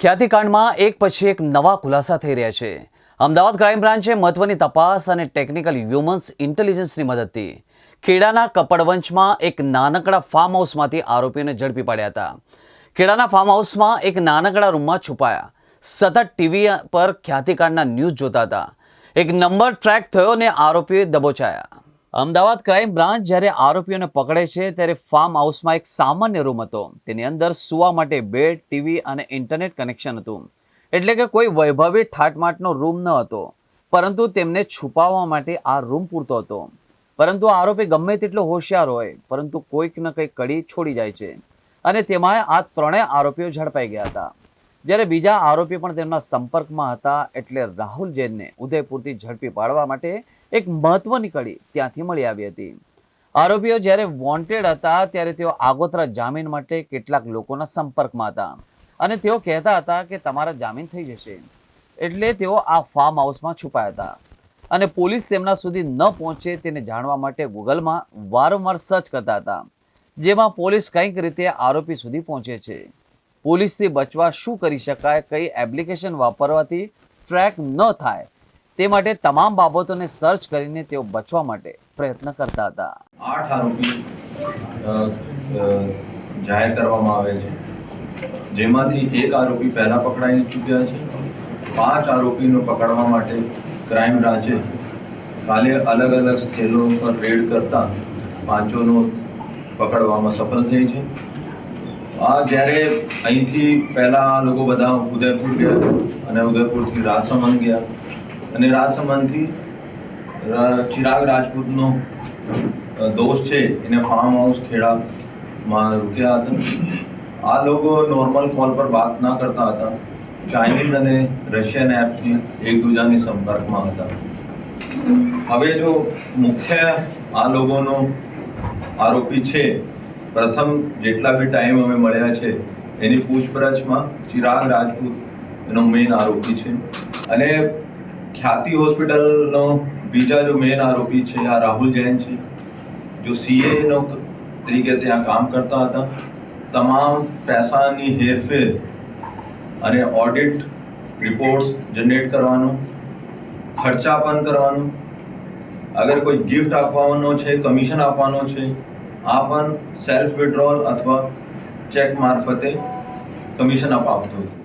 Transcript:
ખ્યાતિકાંડમાં એક પછી એક નવા ખુલાસા થઈ રહ્યા છે. અમદાવાદ ક્રાઇમ બ્રાન્ચે મહત્વની તપાસ અને ટેકનિકલ હ્યુમન્સ ઇન્ટેલિજન્સની મદદથી ખેડાના કપડવંશમાં એક નાનકડા ફાર્મ હાઉસમાંથી આરોપીઓને ઝડપી પાડ્યા હતા. ખેડાના ફાર્મ હાઉસમાં એક નાનકડા રૂમમાં છુપાયા. સતત ટીવી પર ખ્યાતિકાંડના ન્યૂઝ જોતા હતા. એક નંબર ટ્રેક થયો અને આરોપીઓએ દબોચાયા. અમદાવાદ ક્રાઇમ બ્રાન્ચ જ્યારે આરોપીઓને પકડે છે, ત્યારે ફાર્મ હાઉસમાં એક સામાન્ય રૂમ હતો. તેની અંદર સુવા માટે બેડ ટીવી અને ઇન્ટરનેટ કનેક્શન હતું. એટલે કે કોઈ વૈભવી ઠાટમાટનો રૂમ ન હતો. પરંતુ તેમને છુપાવવા માટે આ રૂમ પૂરતો હતો. પરંતુ આરોપી ગમે તેટલો હોશિયાર હોય, પરંતુ કોઈક ન કંઈક કડી છોડી જાય છે. અને તેમાં આ ત્રણેય આરોપીઓ ઝડપાઈ ગયા હતા. જ્યારે બીજા આરોપી પણ તેમના સંપર્કમાં હતા એટલે રાહુલ જૈનને ઉદયપુરથી ઝડપી પાડવા માટે એક મહત્વની કડી ત્યાંથી મળી આવી હતી. આરોપીઓ જ્યારે વોન્ટેડ હતા ત્યારે તેઓ આગોતરા જામીન માટે કેટલાક લોકોના સંપર્કમાં હતા અને તેઓ કહેતા હતા કે તમારા જામીન થઈ જશે. એટલે તેઓ આ ફાર્મ હાઉસમાં છુપાયા હતા અને પોલીસ તેમના સુધી ન પહોંચે તેને જાણવા માટે ગૂગલમાં વારંવાર સર્ચ કરતા હતા, જેમાં પોલીસ કંઈક રીતે આરોપી સુધી પહોંચે છે. પોલીસથી બચવા શું કરી શકાય, કઈ એપ્લિકેશન વાપરવાથી ટ્રેક ન થાય, તે માટે તમામ બાબતોને સર્ચ કરીને તેઓ બચવા માટે પ્રયત્ન કરતા હતા. આઠ આરોપી જાહેર કરવામાં આવે છે. જેમાંથી એક આરોપી પહેલા પકડાઈ ચૂક્યા છે. પાંચ આરોપીને પકડવા માટે ક્રાઇમ બ્રાન્ચે કાલે અલગ અલગ સ્થળો પર રેડ કરતા પાંચોનો પકડવામાં સફળ થઈ છે. આ જ્યારે અહીંથી પહેલા લોકો બધા ઉદયપુર ગયા અને ઉદયપુરથી રાજસમંદ ગયા અને રાજસમંદથી ચિરાગ રાજપૂતનો દોસ્ત છે, એને ફાર્મ હાઉસ ખેડામાં રૂક્યા હતા. આ લોકો નોર્મલ કોલ પર વાત ના કરતા હતા. ચાઇનીઝ અને રશિયન એપથી એકબીજાની સંપર્કમાં હતા. હવે જો મુખ્ય આ લોકોનો આરોપી છે પ્રથમ જેટલા બી ટાઈમ અમે મળ્યા છે, એની પૂછપરછમાં ચિરાગ રાજપૂત એનો મેઇન આરોપી છે. અને ખ્યાતિ હોસ્પિટલનો બીજા જો મેઇન આરોપી છે, આ રાહુલ જૈન છે, જો સીએનો તરીકે ત્યાં કામ કરતા હતા. તમામ પૈસાની હેરફેર અને ઓડિટ રિપોર્ટ્સ જનરેટ કરવાનો ખર્ચા પણ કરવાનો. અગર કોઈ ગિફ્ટ આપવાનો છે કમિશન આપવાનો છે આ પણ સેલ્ફ વિડ્રોલ અથવા ચેક મારફતે કમિશન અપાવતો હતો